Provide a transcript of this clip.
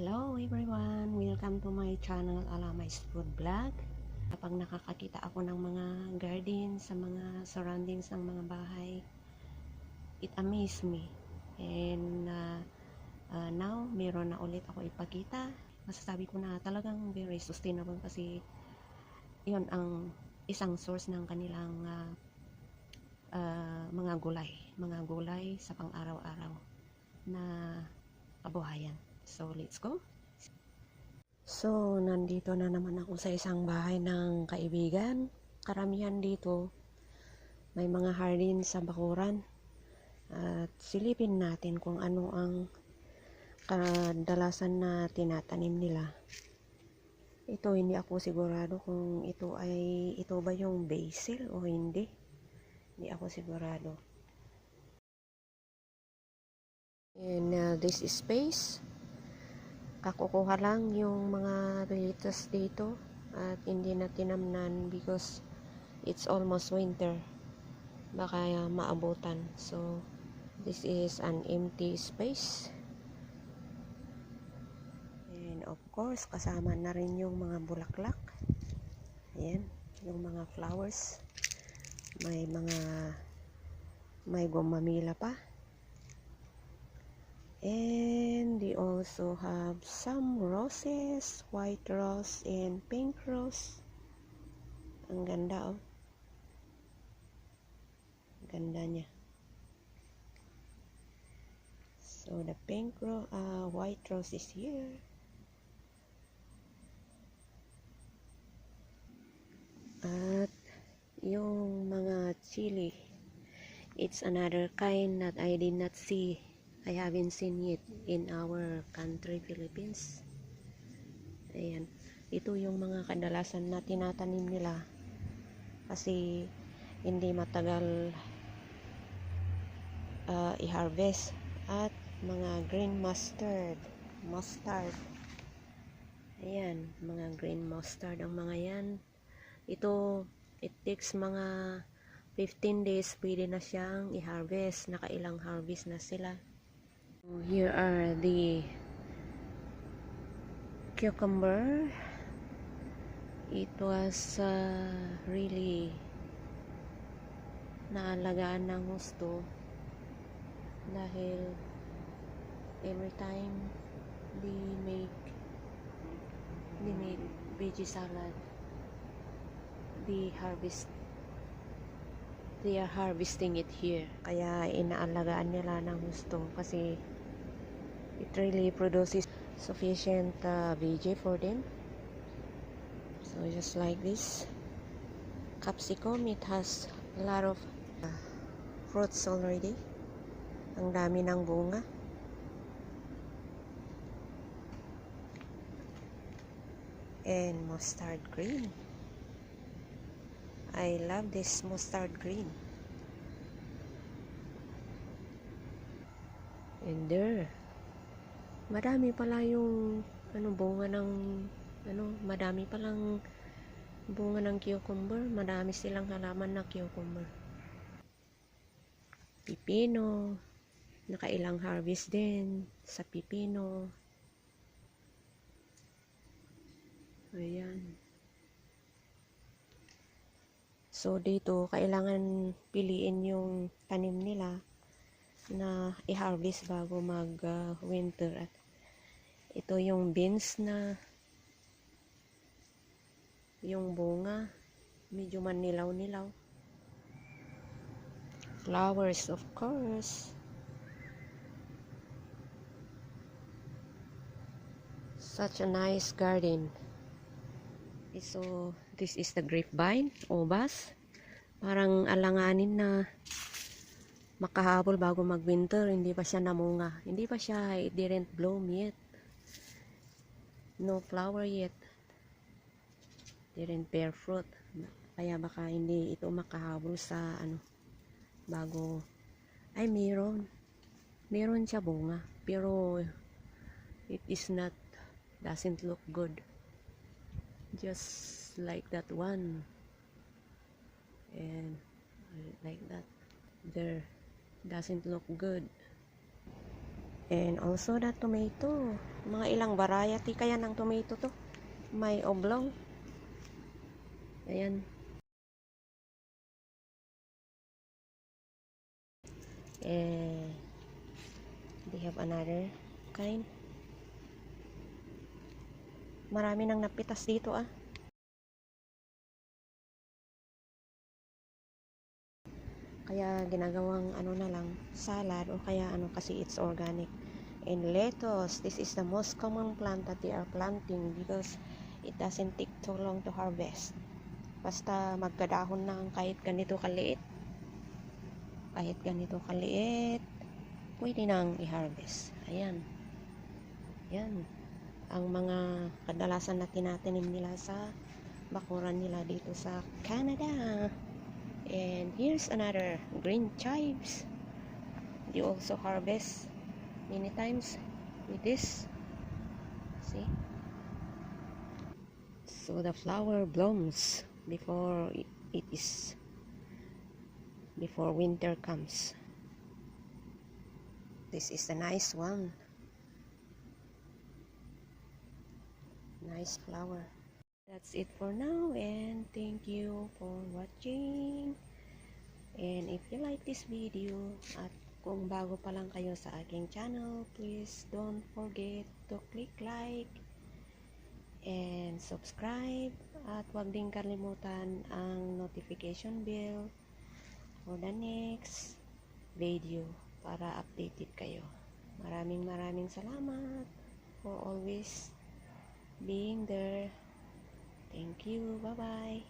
Hello everyone! Welcome to my channel Alamais Food Vlog. Kapag nakakakita ako ng mga garden sa mga surroundings ng mga bahay, it amazes me. And uh, uh, now, meron na ulit ako ipakita. Masasabi ko na talagang very sustainable kasi yon ang isang source ng kanilang uh, uh, mga gulay. Mga gulay sa pang-araw-araw na kabuhayan. So, let's go. So, nandito na naman ako sa isang bahay ng kaibigan. Karamihan dito, may mga hardin sa bakuran. At silipin natin kung ano ang kadalasan na tinatanim nila. Ito, hindi ako sigurado kung ito ay, ito ba yung basil o hindi. Hindi ako sigurado. And uh, this is space kakukuha lang yung mga lettuce dito at hindi na tinamnan because it's almost winter. Baka uh, maabutan. So this is an empty space. And of course kasama na rin yung mga bulaklak. Ayan yung mga flowers. May mga may gumamila pa. And also have some roses, white rose and pink rose. Ang ganda oh. Ganda niya. So the pink rose, uh, white rose is here. At yung mga chili, it's another kind that I did not see I haven't seen it in our country, Philippines. Ayan. Ito yung mga kadalasan na tinatanim nila. Kasi hindi matagal uh, i-harvest. At mga green mustard. Mustard. Ayan. Mga green mustard ang mga yan. Ito, it takes mga 15 days pwede na siyang i-harvest. Nakailang harvest na sila. Here are the cucumber. It was uh, really naalagaan ng gusto dahil every time they make they make veggie salad they harvest they are harvesting it here. Kaya inaalagaan nila ng gusto kasi really produces sufficient uh, veggie for them. So just like this capsicum, it has a lot of uh, fruits already. Ang dami ng bunga. And mustard green. I love this mustard green. And there, madami pala yung ano bunga ng ano, madami palang bunga ng cucumber. Madami silang halaman na cucumber. Pipino, nakailang harvest din sa pipino. Ayan. So, dito, kailangan piliin yung tanim nila na i-harvest bago mag-winter. At ito yung beans na yung bunga, medyo manilaw-nilaw. Flowers, of course. Such a nice garden. So, this is the grapevine, obas. Parang alanganin na makahabol bago mag-winter. Hindi pa siya namunga. Hindi pa siya, it didn't bloom yet. No flower yet. Didn't bear fruit. Kaya baka hindi ito makahabol sa ano, bago, ay meron. Meron siya bunga. Pero, it is not, doesn't look good just like that one and like that there doesn't look good And also the tomato. Mga ilang variety kaya ng tomato to. May oblong. Ayan. Eh, they have another kind. Marami nang napitas dito ah. Kaya ginagawang ano na lang, salad o kaya ano kasi it's organic. And lettuce, this is the most common plant that they are planting because it doesn't take too long to harvest. Basta magkadahon na kahit ganito kaliit. Kahit ganito kaliit, pwede nang i-harvest. Ayan. Yan. Ang mga kadalasan na tinatanim nila sa bakuran nila dito sa Canada. And here's another green chives. You also harvest many times with this. See? So the flower blooms before it it is before winter comes. This is a nice one. Nice flower. That's it for now and thank you for watching. And if you like this video at kung bago pa lang kayo sa aking channel, please don't forget to click like and subscribe at huwag din kalimutan ang notification bell for the next video para updated kayo. Maraming maraming salamat for always being there. Thank you. Bye-bye.